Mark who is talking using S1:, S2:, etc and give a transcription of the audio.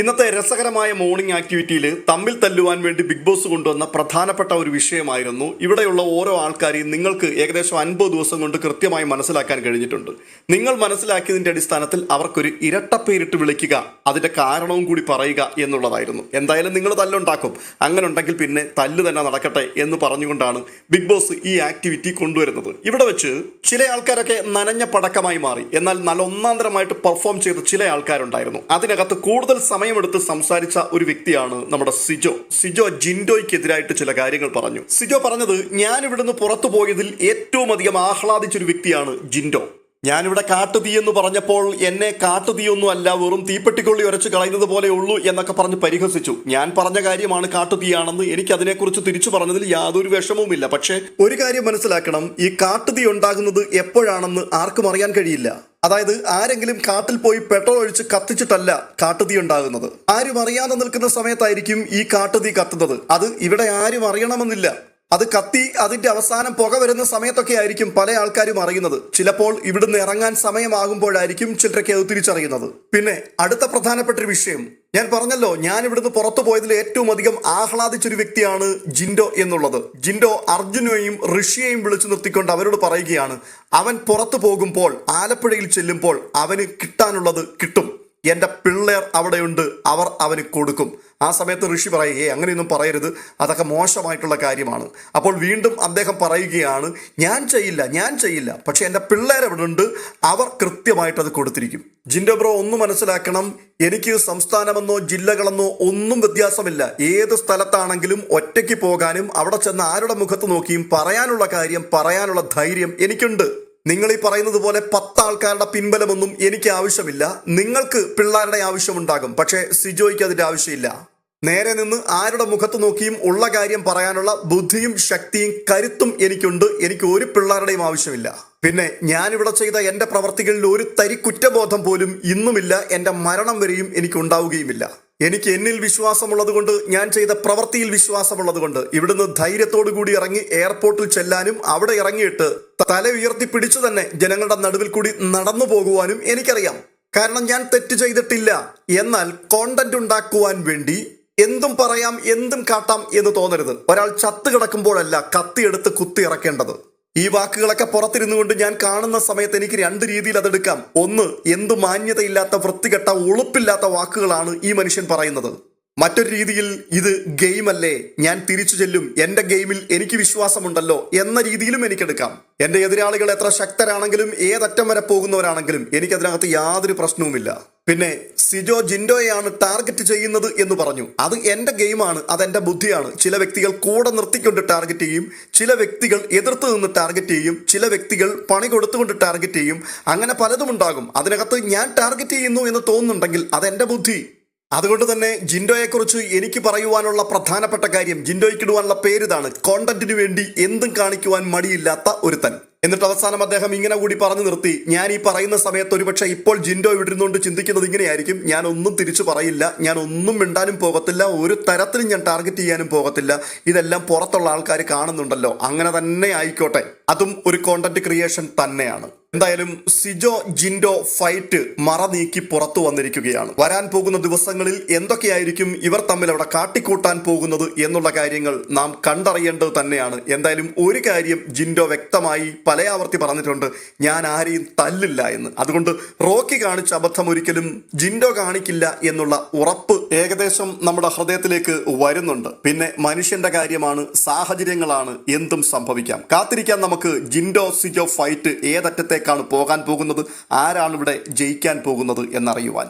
S1: ഇന്നത്തെ രസകരമായ മോർണിംഗ് ആക്ടിവിറ്റിയിൽ തമ്മിൽ തല്ലുവാൻ വേണ്ടി ബിഗ് ബോസ് കൊണ്ടുവന്ന പ്രധാനപ്പെട്ട ഒരു വിഷയമായിരുന്നു. ഇവിടെയുള്ള ഓരോ ആൾക്കാരെയും നിങ്ങൾക്ക് ഏകദേശം അൻപത് ദിവസം കൊണ്ട് കൃത്യമായി മനസ്സിലാക്കാൻ കഴിഞ്ഞിട്ടുണ്ട്. നിങ്ങൾ മനസ്സിലാക്കിയതിന്റെ അടിസ്ഥാനത്തിൽ അവർക്കൊരു ഇരട്ടപ്പേരിട്ട് വിളിക്കുക അതിന്റെ കാരണവും കൂടി പറയുക എന്നുള്ളതായിരുന്നു. എന്തായാലും നിങ്ങൾ തല്ലുണ്ടാക്കും. അങ്ങനെ ഉണ്ടെങ്കിൽ പിന്നെ തല്ല് തന്നെ നടക്കട്ടെ എന്ന് പറഞ്ഞുകൊണ്ടാണ് ബിഗ് ബോസ് ഈ ആക്ടിവിറ്റി കൊണ്ടുവരുന്നത്. ഇവിടെ വെച്ച് ചില ആൾക്കാരൊക്കെ നനഞ്ഞ പടക്കമായി മാറി. എന്നാൽ നല്ല ഒന്നാന്തരമായിട്ട് പെർഫോം ചെയ്ത ചില ആൾക്കാരുണ്ടായിരുന്നു. അതിനകത്ത് കൂടുതൽ സമയമെടുത്ത് സംസാരിച്ച ഒരു വ്യക്തിയാണ് നമ്മുടെ സിജോ. സിജോ ജിൻഡോയ്ക്കെതിരായിട്ട് ചില കാര്യങ്ങൾ പറഞ്ഞു. സിജോ പറഞ്ഞത് ഞാൻ ഇവിടുന്ന് പുറത്തു പോയതിൽ ഏറ്റവും അധികം ആഹ്ലാദിച്ചൊരു വ്യക്തിയാണ് ജിൻഡോ. ഞാനിവിടെ കാട്ടുതീ എന്ന് പറഞ്ഞപ്പോൾ എന്നെ കാട്ടുതീയൊന്നും അല്ല വെറും തീപ്പെട്ടിക്കൊള്ളി ഉരച്ച് കളയുന്നത് പോലെ ഉള്ളൂ എന്നൊക്കെ പറഞ്ഞ് പരിഹസിച്ചു. ഞാൻ പറഞ്ഞ കാര്യമാണ് കാട്ടുതീയാണെന്ന് എനിക്ക് അതിനെക്കുറിച്ച് തിരിച്ചു പറഞ്ഞതിൽ യാതൊരു വിഷമവുമില്ല. പക്ഷേ ഒരു കാര്യം മനസ്സിലാക്കണം ഈ കാട്ടുതീ ഉണ്ടാകുന്നത് എപ്പോഴാണെന്ന് ആർക്കും അറിയാൻ കഴിയില്ല. അതായത് ആരെങ്കിലും കാട്ടിൽ പോയി പെട്രോൾ ഒഴിച്ച് കത്തിച്ചിട്ടല്ല കാട്ടുതീ ഉണ്ടാകുന്നത്. ആരും അറിയാതെ നിൽക്കുന്ന സമയത്തായിരിക്കും ഈ കാട്ടുതീ കത്തുന്നത്. അത് ഇവിടെ ആരും അറിയണമെന്നില്ല. അത് കത്തി അതിന്റെ അവസാനം പുക വരുന്ന സമയത്തൊക്കെ ആയിരിക്കും പല ആൾക്കാരും അറിയുന്നത്. ചിലപ്പോൾ ഇവിടുന്ന് ഇറങ്ങാൻ സമയമാകുമ്പോഴായിരിക്കും ചിലരൊക്കെ അത് തിരിച്ചറിയുന്നത്. പിന്നെ അടുത്ത പ്രധാനപ്പെട്ട ഒരു വിഷയം. ഞാൻ പറഞ്ഞല്ലോ ഞാൻ ഇവിടുന്ന് പുറത്തു പോയതിൽ ഏറ്റവും അധികം ആഹ്ലാദിച്ചൊരു വ്യക്തിയാണ് ജിൻഡോ എന്നുള്ളത്. ജിൻഡോ അർജുനെയും ഋഷിയെയും വിളിച്ചു നിർത്തിക്കൊണ്ട് അവരോട് പറയുകയാണ് അവൻ പുറത്തു പോകുമ്പോൾ ആലപ്പുഴയിൽ ചെല്ലുമ്പോൾ അവന് കിട്ടാനുള്ളത് കിട്ടും. എന്റെ പിള്ളേർ അവിടെയുണ്ട് അവർ അവന് കൊടുക്കും. ആ സമയത്ത് ഋഷി പറയും ഏ അങ്ങനെയൊന്നും പറയരുത്. അതൊക്കെ മോശമായിട്ടുള്ള കാര്യമാണ്. അപ്പോൾ വീണ്ടും അദ്ദേഹം പറയുകയാണ് ഞാൻ ചെയ്യില്ല ഞാൻ ചെയ്യില്ല. പക്ഷേ എന്റെ പിള്ളേർ അവിടെ ഉണ്ട് അവർ കൃത്യമായിട്ട് അത് കൊടുത്തിരിക്കും. ജിൻഡോ ബ്രോ ഒന്ന് മനസ്സിലാക്കണം. എനിക്ക് സംസ്ഥാനമെന്നോ ജില്ലകളെന്നോ ഒന്നും വ്യത്യാസമില്ല. ഏത് സ്ഥലത്താണെങ്കിലും ഒറ്റയ്ക്ക് പോകാനും അവിടെ ചെന്ന് ആരുടെ മുഖത്ത് നോക്കിയും പറയാനുള്ള കാര്യം പറയാനുള്ള ധൈര്യം എനിക്കുണ്ട്. നിങ്ങൾ ഈ പറയുന്നത് പോലെ പത്ത് ആൾക്കാരുടെ പിൻബലമൊന്നും എനിക്ക് ആവശ്യമില്ല. നിങ്ങൾക്ക് പിള്ളേരുടെ ആവശ്യമുണ്ടാകും. പക്ഷേ സിജോയ്ക്ക് അതിന്റെ ആവശ്യമില്ല. നേരെ നിന്ന് ആരുടെ മുഖത്ത് നോക്കിയും ഉള്ള കാര്യം പറയാനുള്ള ബുദ്ധിയും ശക്തിയും കരുത്തും എനിക്കുണ്ട്. എനിക്ക് ഒരു പിള്ളേരുടെയും ആവശ്യമില്ല. പിന്നെ ഞാനിവിടെ ചെയ്ത എന്റെ പ്രവർത്തികളിൽ ഒരു തരി കുറ്റബോധം പോലും ഇന്നുമില്ല. എന്റെ മരണം വരെയും എനിക്ക് ഉണ്ടാവുകയുമില്ല. എനിക്ക് എന്നിൽ വിശ്വാസമുള്ളത് കൊണ്ട് ഞാൻ ചെയ്ത പ്രവൃത്തിയിൽ വിശ്വാസമുള്ളത് കൊണ്ട് ഇവിടുന്ന് ധൈര്യത്തോടു കൂടി ഇറങ്ങി എയർപോർട്ടിൽ ചെല്ലാനും അവിടെ ഇറങ്ങിയിട്ട് തല ഉയർത്തി പിടിച്ചു തന്നെ ജനങ്ങളുടെ നടുവിൽ കൂടി നടന്നു പോകുവാനും എനിക്കറിയാം. കാരണം ഞാൻ തെറ്റ് ചെയ്തിട്ടില്ല. എന്നാൽ കോണ്ടന്റ് ഉണ്ടാക്കുവാൻ വേണ്ടി എന്തും പറയാം എന്തും കാട്ടാം എന്ന് തോന്നരുത്. ഒരാൾ ചത്ത് കിടക്കുമ്പോഴല്ല കത്തിയെടുത്ത് കുത്തി ഇറക്കേണ്ടത്. ഈ വാക്കുകളൊക്കെ പുറത്തിരുന്നു കൊണ്ട് ഞാൻ കാണുന്ന സമയത്ത് എനിക്ക് രണ്ട് രീതിയിൽ അതെടുക്കാം. ഒന്ന് എന്ത് മാന്യതയില്ലാത്ത വൃത്തികെട്ട ഉളുപ്പില്ലാത്ത വാക്കുകളാണ് ഈ മനുഷ്യൻ പറയുന്നത്. മറ്റൊരു രീതിയിൽ ഇത് ഗെയിമല്ലേ? ഞാൻ തിരിച്ചു ചെല്ലും. എന്റെ ഗെയിമിൽ എനിക്ക് വിശ്വാസമുണ്ടല്ലോ എന്ന രീതിയിലും എനിക്കെടുക്കാം. എന്റെ എതിരാളികൾ എത്ര ശക്തരാണെങ്കിലും ഏതറ്റം വരെ പോകുന്നവരാണെങ്കിലും എനിക്കതിനകത്ത് യാതൊരു പ്രശ്നവുമില്ല. പിന്നെ സിജോ ജിൻഡോയെയാണ് ടാർഗറ്റ് ചെയ്യുന്നത് എന്ന് പറഞ്ഞു. അത് എന്റെ ഗെയിമാണ് അതെന്റെ ബുദ്ധിയാണ്. ചില വ്യക്തികൾ കൂടെ നിർത്തിക്കൊണ്ട് ടാർഗറ്റ് ചെയ്യും ചില വ്യക്തികൾ എതിർത്ത് നിന്ന് ടാർഗറ്റ് ചെയ്യും ചില വ്യക്തികൾ പണി കൊടുത്തുകൊണ്ട് ടാർഗറ്റ് ചെയ്യും. അങ്ങനെ പലതും ഉണ്ടാകും. അതിനകത്ത് ഞാൻ ടാർഗറ്റ് ചെയ്യുന്നു എന്ന് തോന്നുന്നുണ്ടെങ്കിൽ അതെന്റെ ബുദ്ധി. അതുകൊണ്ട് തന്നെ ജിൻഡോയെക്കുറിച്ച് എനിക്ക് പറയുവാനുള്ള പ്രധാനപ്പെട്ട കാര്യം ജിൻഡോയ്ക്ക് ഇടുവാനുള്ള പേരിതാണ്. കോണ്ടന്റിന് വേണ്ടി എന്തും കാണിക്കുവാൻ മടിയില്ലാത്ത ഒരുത്തൻ. എന്നിട്ട് അവസാനം അദ്ദേഹം ഇങ്ങനെ കൂടി പറഞ്ഞു നിർത്തി. ഞാൻ ഈ പറയുന്ന സമയത്ത് ഒരുപക്ഷെ ഇപ്പോൾ ജിൻഡോ ഇവിടുന്നുകൊണ്ട് ചിന്തിക്കുന്നത് ഇങ്ങനെയായിരിക്കും. ഞാൻ ഒന്നും തിരിച്ചു പറയില്ല. ഞാൻ ഒന്നും മിണ്ടാനും പോകത്തില്ല. ഒരു തരത്തിലും ഞാൻ ടാർഗറ്റ് ചെയ്യാനും പോകത്തില്ല. ഇതെല്ലാം പുറത്തുള്ള ആൾക്കാർ കാണുന്നുണ്ടല്ലോ. അങ്ങനെ തന്നെ ആയിക്കോട്ടെ. അതും ഒരു കോണ്ടന്റ് ക്രിയേഷൻ തന്നെയാണ്. എന്തായാലും സിജോ ജിൻഡോ ഫൈറ്റ് മറ നീക്കി പുറത്തു വന്നിരിക്കുകയാണ്. വരാൻ പോകുന്ന ദിവസങ്ങളിൽ എന്തൊക്കെയായിരിക്കും ഇവർ തമ്മിൽ അവിടെ കാട്ടിക്കൂട്ടാൻ പോകുന്നത് എന്നുള്ള കാര്യങ്ങൾ നാം കണ്ടറിയേണ്ടത് തന്നെയാണ്. എന്തായാലും ഒരു കാര്യം ജിൻഡോ വ്യക്തമായി പല ആവർത്തി പറഞ്ഞിട്ടുണ്ട് ഞാൻ ആരെയും തല്ലില്ല എന്ന്. അതുകൊണ്ട് റോക്കി കാണിച്ച അബദ്ധം ഒരിക്കലും ജിൻഡോ കാണിക്കില്ല എന്നുള്ള ഉറപ്പ് ഏകദേശം നമ്മുടെ ഹൃദയത്തിലേക്ക് വരുന്നുണ്ട്. പിന്നെ മനുഷ്യന്റെ കാര്യമാണ് സാഹചര്യങ്ങളാണ് എന്തും സംഭവിക്കാം. കാത്തിരിക്കാൻ നമുക്ക് ജിൻഡോ സിജോ ഫൈറ്റ് ഏതറ്റത്തേക്കാണ് പോകാൻ പോകുന്നത് ആരാണ് ഇവിടെ ജയിക്കാൻ പോകുന്നത് എന്നറിയുവാൻ.